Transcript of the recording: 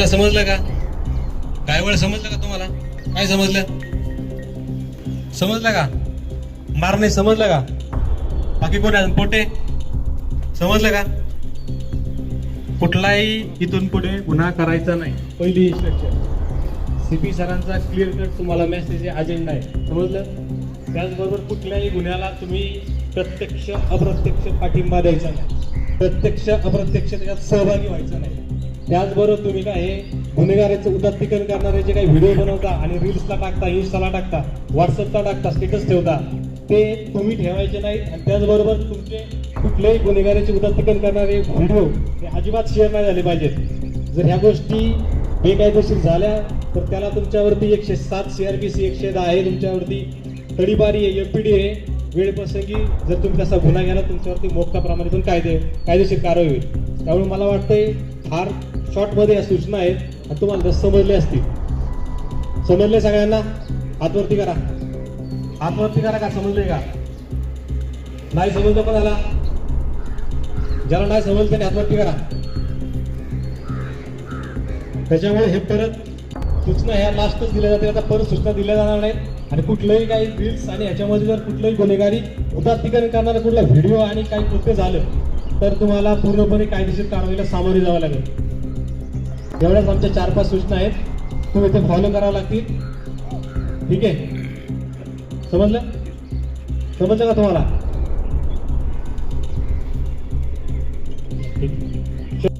तुम्हाला समजलं का? काय वेळ समजलं का तुम्हाला? काय समजलं? समजलं का? मारणे समजलं का? बाकी कोण आहे? पोटे? समजलं का? कुठलाही इथून पुढे गुन्हा करायचा नाही. पहिली इन्स्ट्रक्शन सीपी सरांचा क्लिअर कट तुम्हाला मेसेज अजेंडा आहे. समजलं? त्याचबरोबर कुठल्याही गुन्ह्याला तुम्ही प्रत्यक्ष अप्रत्यक्ष पाठिंबा द्यायचा नाही. प्रत्यक्ष अप्रत्यक्ष त्याच्यात सहभागी व्हायचा नाही. त्याचबरोबर तुम्ही काय हे गुन्हेगाराचं उदात्तीकरण करणारे जे काही व्हिडिओ बनवता आणि रील्सला टाकता इन्स्टाला टाकता व्हॉट्सअपला टाकता स्टेटस ठेवता ते तुम्ही ठेवायचे नाहीत आणि त्याचबरोबर तुमचे कुठलेही गुन्हेगाराचे उदात्तीकरण करणारे व्हिडिओ हे अजिबात शेअर नाही झाले पाहिजेत. जर ह्या गोष्टी बेकायदेशीर झाल्या तर त्याला तुमच्यावरती एकशे सात सी आर पी सी एकशे दहा आहे तुमच्यावरती तडीपारी आहे एमपीडी आहे. वेळप्रसंगी जर तुम्ही तसा गुन्हा घ्याला तुमच्यावरती मोठ्या प्रमाणातून कायदे कायदेशीर कारवाई होईल. त्यामुळे मला वाटतंय फार शॉर्टमध्ये या सूचना आहेत आणि तुम्हाला समजले असतील. समजले सगळ्यांना? हातवरती करा. आत्मवर्ती करा का? समजले का? नाही समजलं पण आला ज्याला नाही समजलं त्याने हातवरती करा. त्याच्यामुळे हे परत सूचना ह्या लास्टच दिल्या जाते आता परत सूचना दिल्या जाणार नाहीत. आणि कुठलंही काही रील्स आणि ह्याच्यामध्ये जर कुठलंही गुन्हेगारी उदात्तीकरण करणारा कुठला व्हिडिओ आणि काही कृत्य झालं तर तुम्हाला पूर्णपणे कायदेशीर कारवाईला सामोरे जावं लागेल. एवढ्याच आमच्या चार पाच सूचना आहेत तुम्ही ते फॉलो करावं लागतील. ठीक आहे? समजलं? समजलं का तुम्हाला? ठीक.